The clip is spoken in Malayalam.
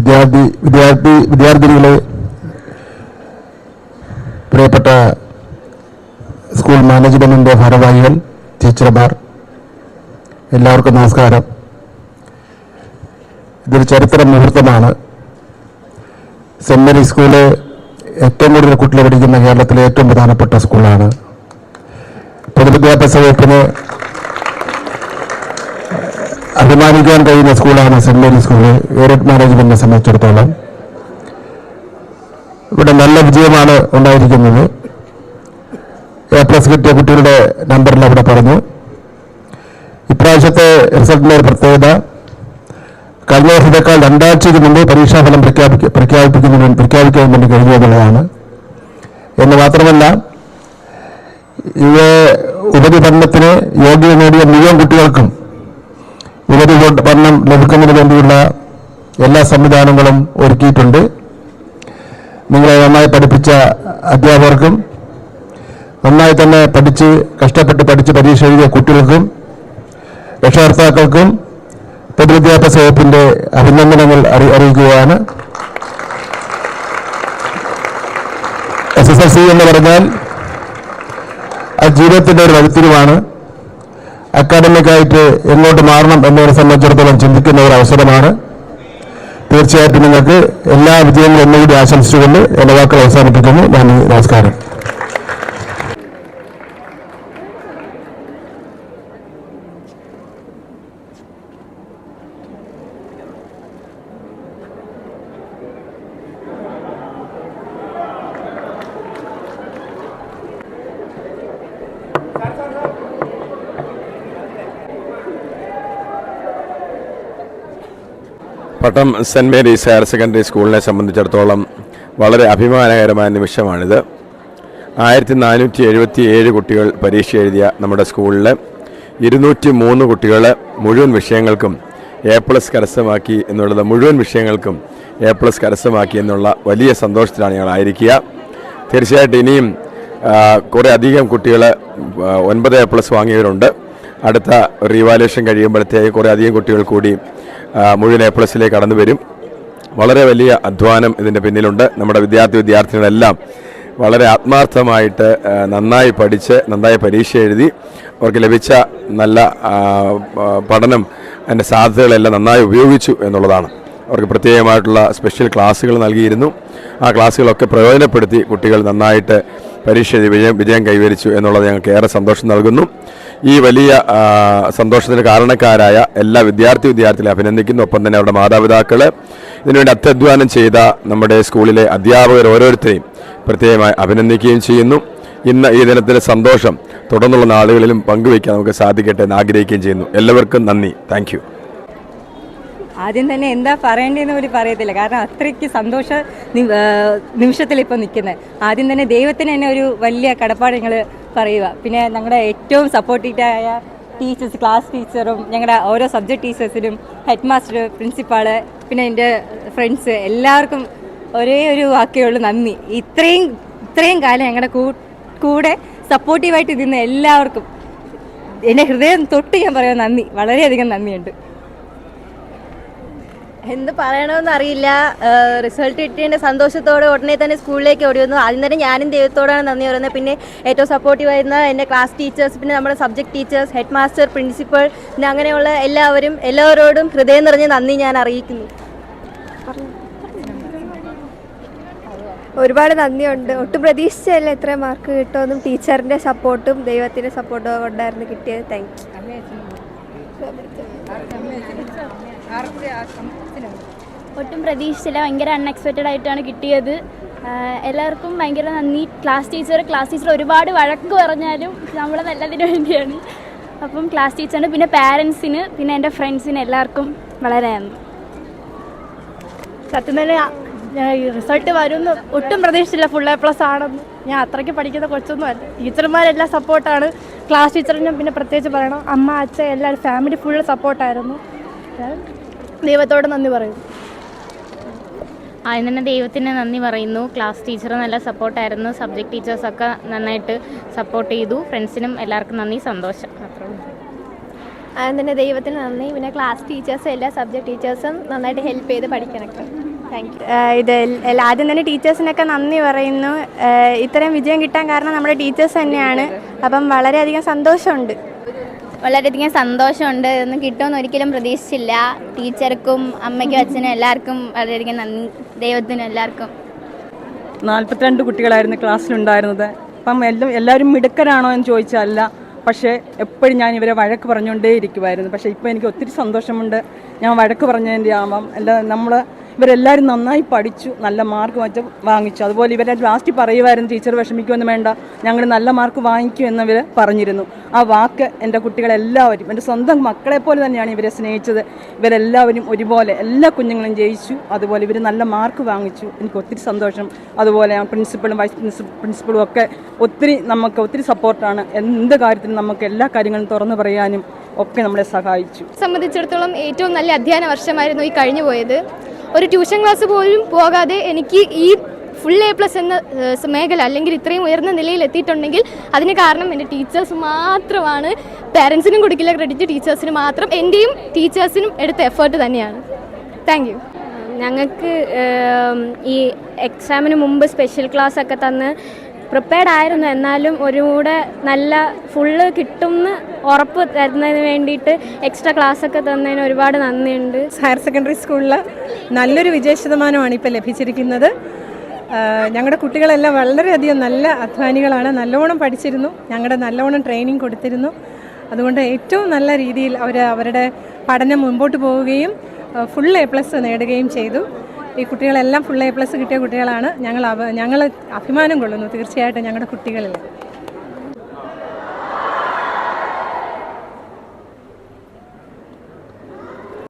വിദ്യാർത്ഥി വിദ്യാർത്ഥി വിദ്യാർത്ഥിനികളെ പ്രിയപ്പെട്ട സ്കൂൾ മാനേജ്മെന്റിന്റെ ഭാരവാഹികൾ ടീച്ചർമാർ എല്ലാവർക്കും നമസ്കാരം. ഇതൊരു ചരിത്ര മുഹൂർത്തമാണ്. സെന്റ് മേരി സ്കൂൾ ഏറ്റവും കൂടുതൽ കുട്ടികൾ പഠിക്കുന്ന കേരളത്തിലെ ഏറ്റവും പ്രധാനപ്പെട്ട സ്കൂളാണ്. പൊതുവിദ്യാഭ്യാസ വകുപ്പിന് അഭിമാനിക്കാൻ കഴിയുന്ന സ്കൂളാണ് സെന്റ് മേരി സ്കൂൾ ഏരിയറ്റ് മാനേജ്മെന്റിനെ സംബന്ധിച്ചിടത്തോളം ഇവിടെ നല്ല വിജയമാണ് ഉണ്ടായിരിക്കുന്നത്. എ പ്ലസ് കിട്ടിയ കുട്ടികളുടെ നമ്പറിൽ അവിടെ പറഞ്ഞു. ഇപ്രാവശ്യത്തെ റിസൾട്ടിന്റെ ഒരു പ്രത്യേകത കഴിഞ്ഞ വർഷത്തേക്കാൾ രണ്ടാഴ്ചയ്ക്ക് മുമ്പ് പരീക്ഷാഫലം പ്രഖ്യാപിക്ക പ്രഖ്യാപിക്കുന്നതിന് പ്രഖ്യാപിക്കാൻ വേണ്ടി കഴിഞ്ഞു എന്നുള്ളതാണ്. എന്ന് മാത്രമല്ല ഇവ ഉപരിപഠനത്തിന് യോഗ്യത നേടിയ മുഴുവൻ കുട്ടികൾക്കും ഉപരി പഠനം ലഭിക്കുന്നതിന് വേണ്ടിയുള്ള എല്ലാ സംവിധാനങ്ങളും ഒരുക്കിയിട്ടുണ്ട്. നിങ്ങളെ നന്നായി പഠിപ്പിച്ച അധ്യാപകർക്കും നന്നായി തന്നെ പഠിച്ച് കഷ്ടപ്പെട്ട് പഠിച്ച് പരീക്ഷ എഴുതിയ കുട്ടികൾക്കും രക്ഷകർത്താക്കൾക്കും പൊതുവിദ്യാഭ്യാസ വകുപ്പിന്റെ അഭിനന്ദനങ്ങൾ അറി അറിയിക്കുകയാണ്. എസ് എസ് എൽ സി എന്ന് പറഞ്ഞാൽ അത് ജീവിതത്തിന്റെ ഒരു വഴിത്തിരിവാണ്. അക്കാഡമിക്കായിട്ട് എങ്ങോട്ട് മാറണം എന്നതിനെ സംബന്ധിച്ചിടത്തോളം ചിന്തിക്കുന്ന ഒരു അവസരമാണ്. തീർച്ചയായിട്ടും നിങ്ങൾക്ക് എല്ലാ വിജയങ്ങളും ഒന്നുകൂടി ആശംസിച്ചുകൊണ്ട് എന്റെ വാക്കുകൾ അവസാനിപ്പിക്കുന്നു. നന്ദി നമസ്കാരം. Pattom saint Mary's higher secondary സ്കൂളിനെ സംബന്ധിച്ചിടത്തോളം വളരെ അഭിമാനകരമായ നിമിഷമാണിത്. ആയിരത്തി നാനൂറ്റി എഴുപത്തി ഏഴ് കുട്ടികൾ പരീക്ഷ എഴുതിയ നമ്മുടെ സ്കൂളിൽ ഇരുന്നൂറ്റി മൂന്ന് കുട്ടികൾ മുഴുവൻ വിഷയങ്ങൾക്കും എ പ്ലസ് കരസ്ഥമാക്കി എന്നുള്ളത് മുഴുവൻ വിഷയങ്ങൾക്കും എ പ്ലസ് കരസ്ഥമാക്കി എന്നുള്ള വലിയ സന്തോഷത്തിലാണ് ഞങ്ങളായിരിക്കുക തീർച്ചയായിട്ടും ഇനിയും കുറേ അധികം കുട്ടികൾ ഒൻപത് എ പ്ലസ് വാങ്ങിയവരുണ്ട്. അടുത്ത റീവാലുവേഷൻ കഴിയുമ്പോഴത്തേക്ക് കുറേ അധികം കുട്ടികൾ കൂടി മുഴുവൻ എ പ്ലസിലേക്ക് കടന്നു വരും. വളരെ വലിയ അധ്വാനം ഇതിന്റെ പിന്നിലുണ്ട്. നമ്മുടെ വിദ്യാർത്ഥി വിദ്യാർത്ഥികളെല്ലാം വളരെ ആത്മാർത്ഥമായിട്ട് നന്നായി പഠിച്ച് നന്നായി പരീക്ഷ എഴുതി അവർക്ക് ലഭിച്ച നല്ല പഠനം അതിന്റെ സാധ്യതകളെല്ലാം നന്നായി ഉപയോഗിച്ചു എന്നുള്ളതാണ്. അവർക്ക് പ്രത്യേകമായിട്ടുള്ള സ്പെഷ്യൽ ക്ലാസ്സുകൾ നൽകിയിരുന്നു. ആ ക്ലാസ്സുകളൊക്കെ പ്രയോജനപ്പെടുത്തി കുട്ടികൾ നന്നായിട്ട് പരീക്ഷ വിജയം വിജയം കൈവരിച്ചു എന്നുള്ളത് ഞങ്ങൾക്ക് ഏറെ സന്തോഷം നൽകുന്നു. ഈ വലിയ സന്തോഷത്തിന് കാരണക്കാരായ എല്ലാ വിദ്യാർത്ഥി വിദ്യാർത്ഥികളെ അഭിനന്ദിക്കുന്നു. ഒപ്പം തന്നെ അവരുടെ മാതാപിതാക്കൾ ഇതിനുവേണ്ടി അത്യധ്വാനം ചെയ്ത നമ്മുടെ സ്കൂളിലെ അധ്യാപകർ ഓരോരുത്തരെയും പ്രത്യേകമായി അഭിനന്ദിക്കുകയും ചെയ്യുന്നു. ഇന്ന് ഈ ദിനത്തിന്റെ സന്തോഷം തുടർന്നുള്ള നാളുകളിലും പങ്കുവയ്ക്കാൻ നമുക്ക് സാധിക്കട്ടെ എന്ന് ആഗ്രഹിക്കുകയും ചെയ്യുന്നു. എല്ലാവർക്കും നന്ദി. താങ്ക് ആദ്യം തന്നെ എന്താ പറയേണ്ടതെന്ന് പോലും പറയത്തില്ല. കാരണം അത്രയ്ക്ക് സന്തോഷ നിമിഷത്തിൽ ഇപ്പോൾ നിൽക്കുന്നത് ആദ്യം തന്നെ ദൈവത്തിന് തന്നെ ഒരു വലിയ കടപ്പാട് ഞങ്ങൾ പറയുക. പിന്നെ ഞങ്ങളുടെ ഏറ്റവും സപ്പോർട്ടീവായ ടീച്ചേഴ്സ് ക്ലാസ് ടീച്ചറും ഞങ്ങളുടെ ഓരോ സബ്ജക്ട് ടീച്ചേഴ്സിനും ഹെഡ് മാസ്റ്റർ പ്രിൻസിപ്പാൾ പിന്നെ എന്റെ ഫ്രണ്ട്സ് എല്ലാവർക്കും ഒരേ ഒരു വാക്കേ ഉള്ളൂ നന്ദി. ഇത്രയും ഇത്രയും കാലം ഞങ്ങളുടെ കൂടെ സപ്പോർട്ടീവായിട്ട് ഇരുന്ന എല്ലാവർക്കും എന്റെ ഹൃദയം തൊട്ട് ഞാൻ പറയാൻ നന്ദി. വളരെയധികം നന്ദിയുണ്ട്. എന്ത് പറയണമെന്ന് അറിയില്ല. റിസൾട്ട് കിട്ടിയതിന്റെ സന്തോഷത്തോടെ ഉടനെ തന്നെ സ്കൂളിലേക്ക് ഓടി വന്നു. ആദ്യം തന്നെ ഞാനും ദൈവത്തോടാണ് നന്ദി പറയുന്നത്. പിന്നെ ഏറ്റവും സപ്പോർട്ടീവ് ആയിരുന്ന എന്റെ ക്ലാസ് ടീച്ചേഴ്സ് പിന്നെ നമ്മുടെ subject teachers head master principal പിന്നെ അങ്ങനെയുള്ള എല്ലാവരും എല്ലാവരോടും ഹൃദയം നിറഞ്ഞ നന്ദി ഞാൻ അറിയിക്കുന്നു. ഒരുപാട് നന്ദിയുണ്ട്. ഒട്ടും പ്രതീക്ഷിച്ചല്ല എത്ര മാർക്ക് കിട്ടുമെന്നും ടീച്ചറിന്റെ സപ്പോർട്ടും ദൈവത്തിന്റെ സപ്പോർട്ടും കൊണ്ടായിരുന്നു കിട്ടിയത്. താങ്ക് ഒട്ടും പ്രതീക്ഷിച്ചില്ല. ഭയങ്കര അൺഎക്സ്പെക്റ്റഡ് ആയിട്ടാണ് കിട്ടിയത്. എല്ലാവർക്കും ഭയങ്കര നന്ദി. ക്ലാസ് ടീച്ചർ ക്ലാസ് ടീച്ചർ ഒരുപാട് വഴക്ക് പറഞ്ഞാലും നമ്മൾ നല്ലതിന് വേണ്ടിയാണ്. അപ്പം ക്ലാസ് ടീച്ചറിന് പിന്നെ പാരൻസിന് പിന്നെ എന്റെ ഫ്രണ്ട്സിന് എല്ലാവർക്കും വളരെ നന്ദി. സത്യം തന്നെ റിസൾട്ട് വരുമെന്ന് ഒട്ടും പ്രതീക്ഷിച്ചില്ല. ഫുൾ എ പ്ലസ് ആണെന്ന്. ഞാൻ അത്രയ്ക്ക് പഠിക്കുന്ന കൊച്ചൊന്നും അല്ല. ടീച്ചർമാരെല്ലാം സപ്പോർട്ടാണ് ക്ലാസ് ടീച്ചറിനും പിന്നെ പ്രത്യേകിച്ച് പറയണം. അമ്മ അച്ഛൻ എല്ലാവരും ഫാമിലി ഫുൾ സപ്പോർട്ടായിരുന്നു ദൈവത്തോട് നന്ദി പറയുന്നു ആദ്യം തന്നെ ദൈവത്തിന് നന്ദി പറയുന്നു. ക്ലാസ് ടീച്ചർ നല്ല സപ്പോർട്ടായിരുന്നു. സബ്ജക്ട് ടീച്ചേഴ്സൊക്കെ നന്നായിട്ട് സപ്പോർട്ട് ചെയ്തു. ഫ്രണ്ട്സിനും എല്ലാവർക്കും നന്ദി സന്തോഷം. അത്രേ ആദ്യം തന്നെ ദൈവത്തിന് നന്ദി. പിന്നെ ക്ലാസ് ടീച്ചേഴ്സും എല്ലാ സബ്ജക്ട് ടീച്ചേഴ്സും നന്നായിട്ട് ഹെൽപ്പ് ചെയ്ത് പഠിക്കാനൊക്കെ താങ്ക് യു ഇത് ആദ്യം തന്നെ ടീച്ചേഴ്സിനൊക്കെ നന്ദി പറയുന്നു. ഇത്രയും വിജയം കിട്ടാൻ കാരണം നമ്മുടെ ടീച്ചേഴ്സ് തന്നെയാണ്. അപ്പം വളരെയധികം സന്തോഷമുണ്ട്. വളരെയധികം സന്തോഷമുണ്ട്. ഇതൊന്നും കിട്ടുമെന്ന് ഒരിക്കലും പ്രതീക്ഷിച്ചില്ല. ടീച്ചർക്കും അമ്മയ്ക്കും അച്ഛനും എല്ലാവർക്കും വളരെയധികം നന്ദി. ദൈവത്തിനും എല്ലാവർക്കും. നാൽപ്പത്തിരണ്ട് കുട്ടികളായിരുന്നു ക്ലാസ്സിലുണ്ടായിരുന്നത്. അപ്പം എല്ലാം എല്ലാവരും മിടുക്കരാണോ എന്ന് ചോദിച്ചല്ല പക്ഷേ എപ്പോഴും ഞാൻ ഇവരെ വഴക്ക് പറഞ്ഞുകൊണ്ടേ ഇരിക്കുമായിരുന്നു പക്ഷേ ഇപ്പോൾ എനിക്ക് ഒത്തിരി സന്തോഷമുണ്ട്. ഞാൻ വഴക്ക് പറഞ്ഞതിന്റെ ആവാം. എല്ലാ നമ്മൾ ഇവരെല്ലാവരും നന്നായി പഠിച്ചു നല്ല മാർക്ക് മറ്റും വാങ്ങിച്ചു. അതുപോലെ ഇവരെ ലാസ്റ്റ് പറയുമായിരുന്നു ടീച്ചർ വിഷമിക്കുമെന്ന് വേണ്ട ഞങ്ങൾ നല്ല മാർക്ക് വാങ്ങിക്കും എന്നിവർ പറഞ്ഞിരുന്നു. ആ വാക്ക് എന്റെ കുട്ടികളെല്ലാവരും എന്റെ സ്വന്തം മക്കളെ പോലെ തന്നെയാണ് ഇവരെ സ്നേഹിച്ചത്. ഇവരെല്ലാവരും ഒരുപോലെ എല്ലാ കുഞ്ഞുങ്ങളും ജയിച്ചു അതുപോലെ ഇവർ നല്ല മാർക്ക് വാങ്ങിച്ചു. എനിക്ക് ഒത്തിരി സന്തോഷം. അതുപോലെ പ്രിൻസിപ്പളും വൈസ് പ്രിൻസിപ്പ പ്രിൻസിപ്പളും ഒക്കെ ഒത്തിരി നമുക്ക് ഒത്തിരി സപ്പോർട്ടാണ് എന്ത് കാര്യത്തിനും നമുക്ക് എല്ലാ കാര്യങ്ങളും തുറന്നു പറയാനും ഒക്കെ നമ്മളെ സഹായിച്ചു. സംബന്ധിച്ചിടത്തോളം ഏറ്റവും നല്ല അധ്യയന വർഷമായിരുന്നു ഈ കഴിഞ്ഞു പോയത് ഒരു ട്യൂഷൻ ക്ലാസ് പോലും പോകാതെ എനിക്ക് ഈ ഫുൾ എ പ്ലസ് എന്ന മേഖല അല്ലെങ്കിൽ ഇത്രയും ഉയർന്ന നിലയിൽ എത്തിയിട്ടുണ്ടെങ്കിൽ അതിന് കാരണം എന്റെ ടീച്ചേഴ്സ് മാത്രമാണ്. പാരൻസിനും കൊടുക്കില്ല ക്രെഡിറ്റ് ടീച്ചേഴ്സിന് മാത്രം. എന്റെയും ടീച്ചേഴ്സിനും എടുത്ത എഫേർട്ട് തന്നെയാണ്. താങ്ക് ഞങ്ങൾക്ക് ഈ എക്സാമിന് മുമ്പ് സ്പെഷ്യൽ ക്ലാസ് ഒക്കെ തന്ന് പ്രിപ്പയർഡ് ആയിരുന്നു. എന്നാലും ഒരു കൂടെ നല്ല ഫുള്ള് കിട്ടുമെന്ന് ഉറപ്പ് തരുന്നതിന് വേണ്ടിയിട്ട് എക്സ്ട്രാ ക്ലാസ് ഒക്കെ തന്നതിന് ഒരുപാട് നന്ദിയുണ്ട്. ഹയർ സെക്കൻഡറി സ്കൂളിൽ നല്ലൊരു വിജയ ശതമാനമാണ് ഇപ്പോൾ ലഭിച്ചിരിക്കുന്നത്. ഞങ്ങളുടെ കുട്ടികളെല്ലാം വളരെയധികം നല്ല അധ്വാനികളാണ്. നല്ലോണം പഠിച്ചിരുന്നു. ഞങ്ങളുടെ നല്ലോണം ട്രെയിനിങ് കൊടുത്തിരുന്നു. അതുകൊണ്ട് ഏറ്റവും നല്ല രീതിയിൽ അവർ അവരുടെ പഠനം മുമ്പോട്ട് പോവുകയും ഫുൾ എ പ്ലസ് നേടുകയും ചെയ്തു. ഈ കുട്ടികളെല്ലാം ഫുൾ എ പ്ലസ് കിട്ടിയ കുട്ടികളാണ്. ഞങ്ങൾ ഞങ്ങൾ അഭിമാനം കൊള്ളുന്നു തീർച്ചയായിട്ടും ഞങ്ങളുടെ കുട്ടികളിൽ.